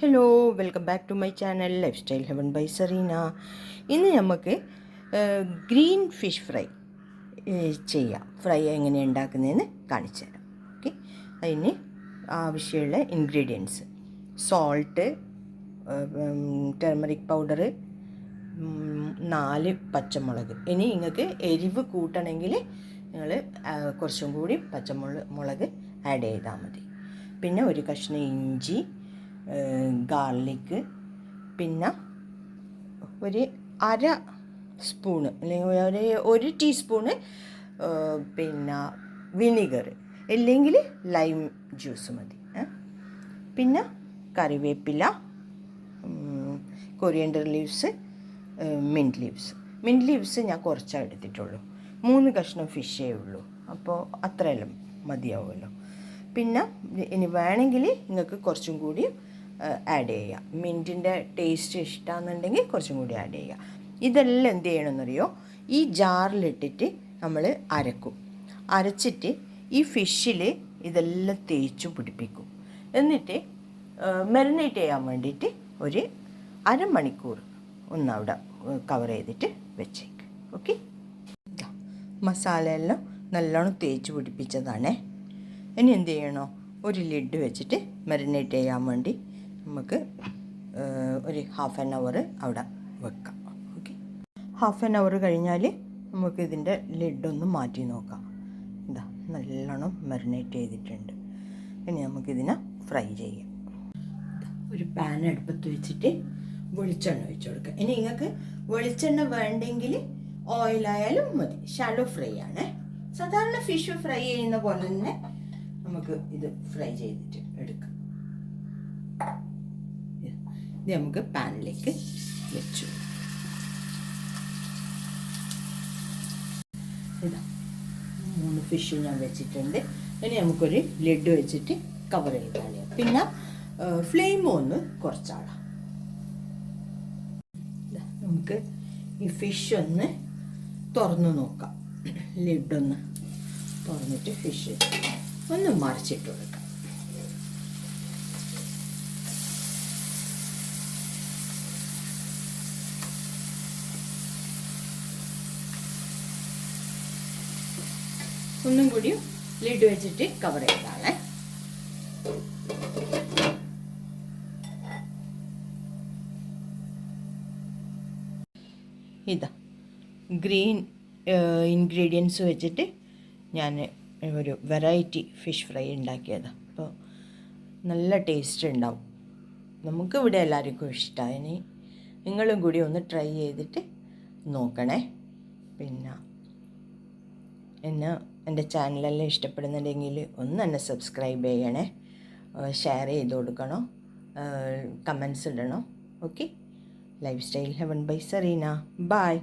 Hello welcome back to my channel lifestyle heaven by Serena ഇന്ന് നമുക്ക് green fish fry ചെയ്യാം. Fry എങ്ങനെ ഉണ്ടാക്കുന്നതെന്ന് കാണിച്ചു തരാം. ഓക്കെ അതിന് ആവശ്യമുള്ള ഇൻഗ്രീഡിയൻസ് സോൾട്ട് ടെർമറിക് പൗഡർ നാല് പച്ചമുളക്. ഇനി നിങ്ങൾക്ക് എരിവ് കൂട്ടണമെങ്കിൽ നിങ്ങൾ കുറച്ചും കൂടി പച്ചമുളക് മുളക് ആഡ് ചെയ്താൽ മതി. പിന്നെ ഒരു കഷ്ണം ഇഞ്ചി ഗാർലിക്ക്. പിന്നെ ഒരു അര സ്പൂണ് അല്ലെങ്കിൽ ഒരു ഒരു ടീസ്പൂണ് പിന്നെ വിനിഗർ ഇല്ലെങ്കിൽ ലൈം ജ്യൂസ് മതി പിന്നെ കറിവേപ്പില coriander leaves mint leaves. Mint leaves ഞാൻ കുറച്ചാണ് എടുത്തിട്ടുള്ളൂ. മൂന്ന് കഷ്ണം ഫിഷേ ഉള്ളൂ. അപ്പോൾ അത്രയെല്ലാം മതിയാവുമല്ലോ. പിന്നെ ഇനി വേണമെങ്കിൽ നിങ്ങൾക്ക് കുറച്ചും കൂടി ആഡ് ചെയ്യുക. മിന്റിന്റെ ടേസ്റ്റ് ഇഷ്ടമാണെന്നുണ്ടെങ്കിൽ കുറച്ചും കൂടി ആഡ് ചെയ്യുക. ഇതെല്ലാം എന്ത് ചെയ്യണമെന്നറിയോ? ഈ ജാറിലിട്ടിട്ട് നമ്മൾ അരക്കും. അരച്ചിട്ട് ഈ ഫിഷിൽ ഇതെല്ലാം തേച്ചും പിടിപ്പിക്കും. എന്നിട്ട് മെറിനേറ്റ് ചെയ്യാൻ വേണ്ടിയിട്ട് ഒരു അരമണിക്കൂർ ഒന്ന് അവിടെ കവർ ചെയ്തിട്ട് വെച്ചേക്ക്. ഓക്കെ മസാലയെല്ലാം നല്ലോണം തേച്ച് പിടിപ്പിച്ചതാണേ. ഇനി എന്ത് ചെയ്യണോ? ഒരു ലിഡ് വെച്ചിട്ട് മെറിനേറ്റ് ചെയ്യാൻ വേണ്ടി നമുക്ക് ഒരു ഹാഫ് ആൻ അവർ അവിടെ വെക്കാം. ഓക്കെ ഹാഫ് ആൻ അവർ കഴിഞ്ഞാൽ നമുക്ക് ഇതിന്റെ ലിഡൊന്ന് മാറ്റി നോക്കാം. ഇതാ നല്ലോണം മെറിനേറ്റ് ചെയ്തിട്ടുണ്ട്. ഇനി നമുക്കിതിനെ ഫ്രൈ ചെയ്യാം. ഒരു പാൻ അടുപ്പത്ത് വെച്ചിട്ട് വെളിച്ചെണ്ണ ഒഴിച്ചു കൊടുക്കുക ഇനി നിങ്ങൾക്ക് വെളിച്ചെണ്ണ വേണ്ടെങ്കിൽ ഓയിലായാലും മതി. ഷാലോ ഫ്രൈ ആണ്. സാധാരണ ഫിഷ് ഫ്രൈ ചെയ്യുന്ന പോലെ തന്നെ നമുക്ക് ഇത് ഫ്രൈ ചെയ്തിട്ട് എടുക്കാം. ഇത് നമുക്ക് പാനിലേക്ക് വെച്ചു. ഇതാ മൂന്ന് ഫിഷ് ഞാൻ വെച്ചിട്ടുണ്ട്. ഇനി നമുക്കൊരു ലഡ് വെച്ചിട്ട് കവർ ചെയ്താൽ പിന്നെ ഫ്ലെയിം ഒന്ന് കുറച്ചാളാം നമുക്ക് ഈ ഫിഷ് ഒന്ന് തുറന്നു നോക്കാം. ലിഡൊന്ന് തുറന്നിട്ട് ഫിഷ് ഒന്ന് മറിച്ചിട്ട് കൊടുക്കാം. ഒന്നും കൂടി ലിഡ് വെച്ചിട്ട് കവർ ചെയ്താളേ ഇതാ ഗ്രീൻ ഇൻഗ്രീഡിയൻസ് വെച്ചിട്ട് ഞാൻ ഒരു വെറൈറ്റി ഫിഷ് ഫ്രൈ ഉണ്ടാക്കിയതാണ് അപ്പോൾ നല്ല ടേസ്റ്റ് ഉണ്ടാവും. നമുക്ക് ഇവിടെ എല്ലാവർക്കും ഇഷ്ടമായി നിങ്ങളും കൂടി ഒന്ന് ട്രൈ ചെയ്തിട്ട് നോക്കണേ. പിന്നെ എന്നെ എന്റെ ചാനലെല്ലാം ഇഷ്ടപ്പെടുന്നുണ്ടെങ്കിൽ ഒന്ന് എന്നെ സബ്സ്ക്രൈബ് ചെയ്യണേ. ഷെയർ ചെയ്ത് കൊടുക്കണം? കമൻസ് ഇടണം? Okay lifestyle heaven by Serena bye